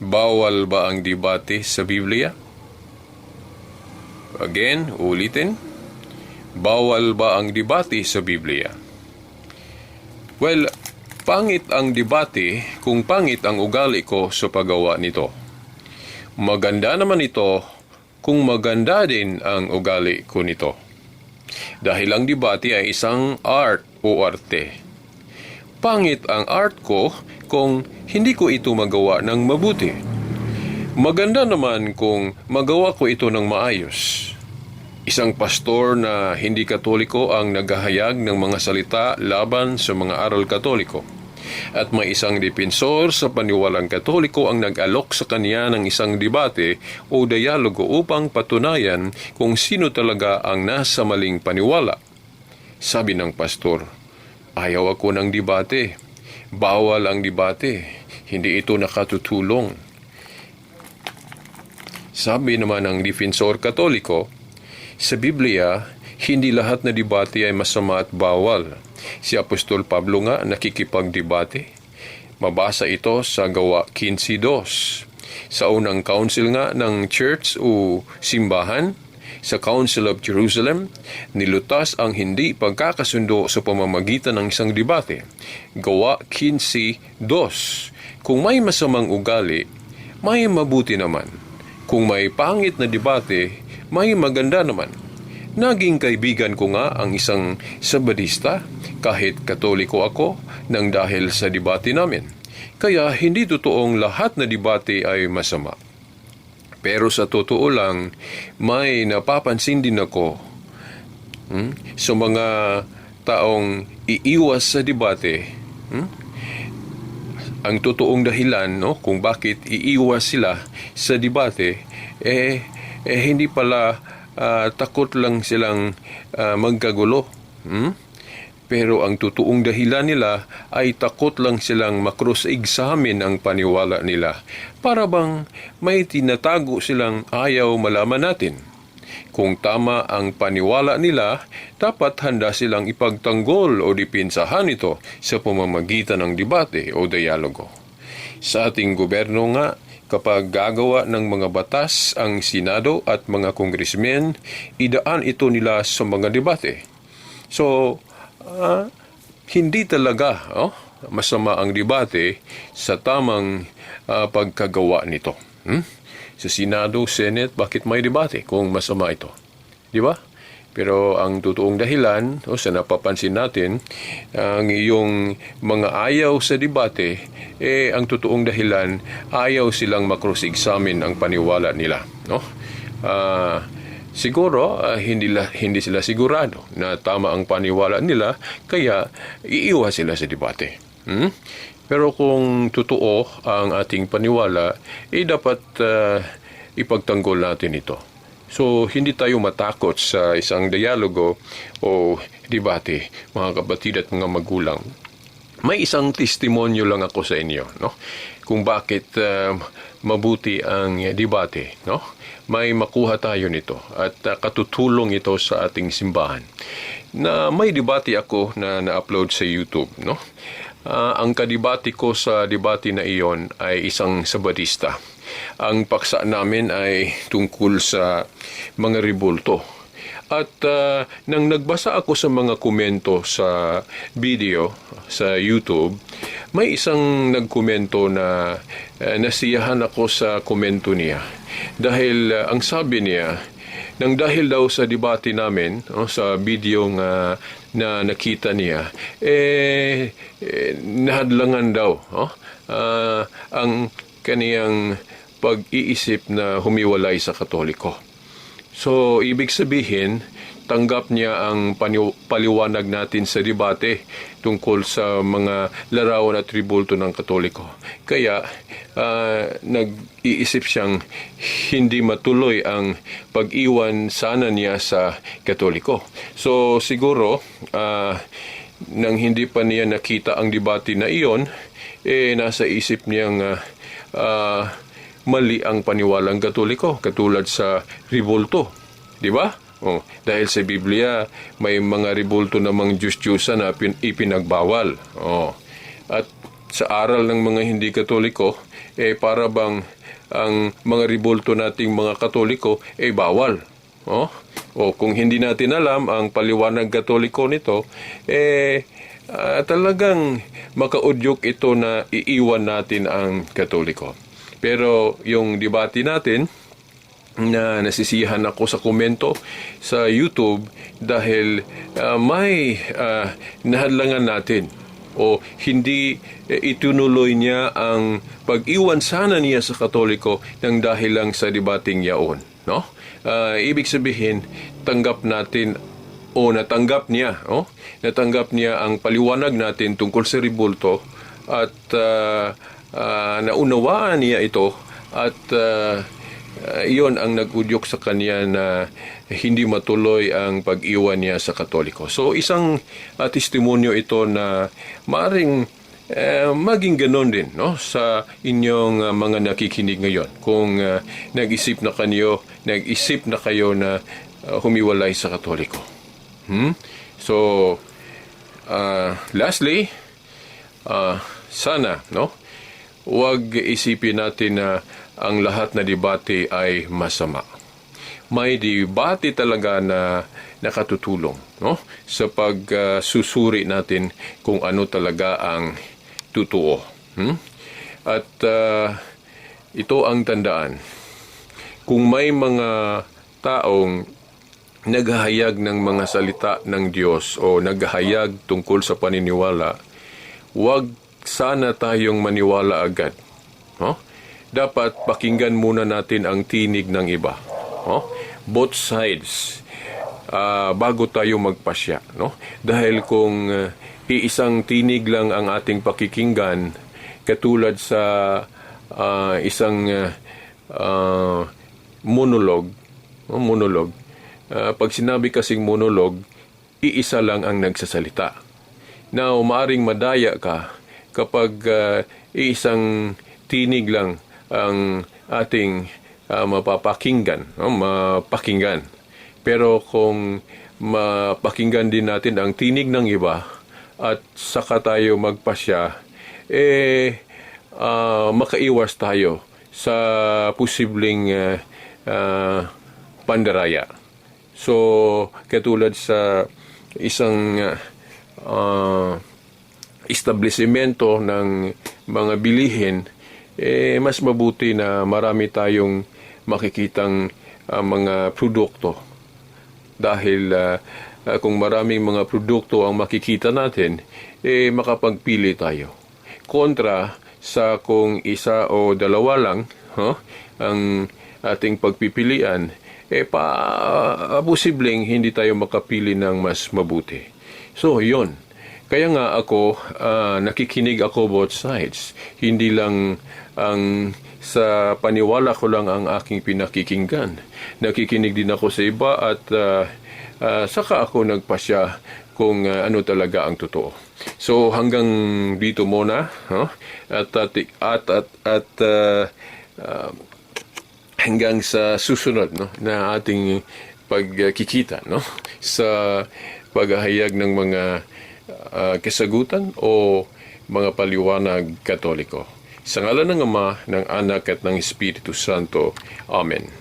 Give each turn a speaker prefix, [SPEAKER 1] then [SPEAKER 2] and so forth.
[SPEAKER 1] Bawal ba ang debate sa Biblia? Again, ulitin. Bawal ba ang debate sa Biblia? Well, pangit ang debate kung pangit ang ugali ko sa paggawa nito. Maganda naman ito kung maganda din ang ugali ko nito. Dahil ang debate ay isang art o arte. Pangit ang art ko kung hindi ko ito magawa ng mabuti. Maganda naman kung magawa ko ito ng maayos. Isang pastor na hindi katoliko ang naghahayag ng mga salita laban sa mga aral katoliko. At may isang depensor sa paniwalang katoliko ang nag-alok sa kanya ng isang debate o dialogo upang patunayan kung sino talaga ang nasa maling paniwala. Sabi ng pastor, ayaw ako ng debate. Bawal ang debate. Hindi ito nakatutulong. Sabi naman ng defensor katoliko, sa Biblia, hindi lahat na debate ay masama at bawal. Si Apostol Pablo nga nakikipagdebate. Mabasa ito sa Gawa 15.2. Sa unang council nga ng church o simbahan, sa Council of Jerusalem, nilutas ang hindi pagkakasundo sa pamamagitan ng isang debate. Gawa 15.2. Kung may masamang ugali, may mabuti naman. Kung may pangit na debate, may maganda naman. Naging kaibigan ko nga ang isang sabadista kahit katoliko ako nang dahil sa debate namin. Kaya hindi totoong lahat na debate ay masama. Pero sa totoo lang, may napapansin din ako hmm, sa mga taong iiwas sa debate. Hmm? Ang totoong dahilan no, kung bakit iiwas sila sa debate, eh, eh hindi pala ah, takot lang silang ah, magkagulo. Hmm? Pero ang totoong dahilan nila ay takot lang silang makross-examine ang paniwala nila. Para bang may tinatago silang ayaw malaman natin. Kung tama ang paniwala nila, dapat handa silang ipagtanggol o dipinsahan ito sa pamamagitan ng debate o dialogo. Sa ating gobyerno nga, kapag gagawa ng mga batas ang Senado at mga kongresmen, idaan ito nila sa mga debate. So, ah, hindi talaga oh, masama ang debate sa tamang ah, pagkagawa nito. Hmm? Sa Senado, Senate, bakit may debate kung masama ito? Di ba? Pero ang totoong dahilan, o sa napapansin natin, ang iyong mga ayaw sa debate, eh, ang totoong dahilan, ayaw silang makross-examine ang paniwala nila. No? Ah, siguro, ah, hindi, la, hindi sila sigurado na tama ang paniwala nila, kaya iiwas sila sa debate. Hmm? Pero kung totoo ang ating paniwala, eh dapat ah, ipagtanggol natin ito. So, hindi tayo matakot sa isang dialogo o debate, mga kapatid at mga magulang. May isang testimonyo lang ako sa inyo, no? Kung bakit ah, mabuti ang debate, no? May makuha tayo nito at ah, katutulong ito sa ating simbahan. Na may debate ako na na-upload sa YouTube, no? Ah, ang kadibati ko sa debate na iyon ay isang sabadista. Ang paksa namin ay tungkol sa mga ribulto. At ah, nang nagbasa ako sa mga komento sa video sa YouTube, may isang nagkomento na ah, nasiyahan ako sa komento niya. Dahil ah, ang sabi niya, nang dahil daw sa debate namin, no, sa video nga na nakita niya, eh, eh nahadlangan daw oh, ah, ang kaniyang pag-iisip na humiwalay sa Katoliko. So, ibig sabihin, tanggap niya ang paliwanag natin sa debate tungkol sa mga larawan at tribulto ng Katoliko. Kaya, ah, nag-iisip siyang hindi matuloy ang pag-iwan sana niya sa Katoliko. So, siguro, ah, nang hindi pa niya nakita ang debate na iyon, eh, nasa isip niyang ah, ah, mali ang paniwalang katoliko katulad sa ribulto. Di ba? Oh, dahil sa Biblia, may mga ribulto namang Diyos-Diyosa na pin- ipinagbawal. Oh. At sa aral ng mga hindi katoliko, eh para bang ang mga ribulto nating mga katoliko eh bawal. Oh? O kung hindi natin alam ang paliwanag katoliko nito, eh ah, talagang makaudyok ito na iiwan natin ang katoliko. Pero yung debate natin, na nasisihan ako sa komento sa YouTube dahil ah, may ah, nahadlangan natin o hindi eh, itunuloy niya ang pag-iwan sana niya sa Katoliko ng dahil lang sa debating yaon. No? Ah, ibig sabihin, tanggap natin o natanggap niya, oh, natanggap niya ang paliwanag natin tungkol sa ribulto at ah, ah, naunawaan niya ito at ah, ah, iyon ang nagudyok sa kanya na hindi matuloy ang pag-iwan niya sa Katoliko. So isang ah, testimonyo ito na maaring eh, maging ganon din no sa inyong ah, mga nakikinig ngayon kung ah, nag-isip na kanyo nag-isip na kayo na ah, humiwalay sa Katoliko. Hmm? So ah, lastly ah, sana no huwag isipin natin na ang lahat na debate ay masama. May debate talaga na nakatutulong no sa pagsusuri natin kung ano talaga ang totoo. Hmm? At ah, ito ang tandaan. Kung may mga taong naghahayag ng mga salita ng Diyos o naghahayag tungkol sa paniniwala, huwag sana tayong maniwala agad. No? Dapat pakinggan muna natin ang tinig ng iba. No? Both sides ah, bago tayo magpasya. No? Dahil kung ah, iisang tinig lang ang ating pakikinggan, katulad sa ah, isang ah, ah, monologue, oh, monologue, ah, pag sinabi kasing monologue, iisa lang ang nagsasalita. Now, maaring madaya ka kapag ah, iisang tinig lang ang ating ah, mapapakinggan, no? mapakinggan. Pero kung mapakinggan din natin ang tinig ng iba at saka tayo magpasya, eh, ah, makaiwas tayo sa posibleng ah, ah, pandaraya. So, katulad sa isang ah, establishmento ng mga bilihin, eh, mas mabuti na marami tayong makikitang ah, mga produkto. Dahil ah, ah, kung maraming mga produkto ang makikita natin, eh, makapagpili tayo. Kontra sa kung isa o dalawa lang huh, ang ating pagpipilian, eh pa ah, posibleng hindi tayo makapili ng mas mabuti. So, yon. Kaya nga ako, ah, nakikinig ako both sides. Hindi lang ang sa paniwala ko lang ang aking pinakikinggan. Nakikinig din ako sa iba at ah, ah, saka ako nagpasya kung ah, ano talaga ang totoo. So hanggang dito muna, huh? at at at at, at ah, ah, hanggang sa susunod no na ating pagkikita no sa paghahayag ng mga ah, kasagutan o mga paliwanag katoliko. Sa ngalan ng Ama, ng Anak at ng Espiritu Santo. Amen.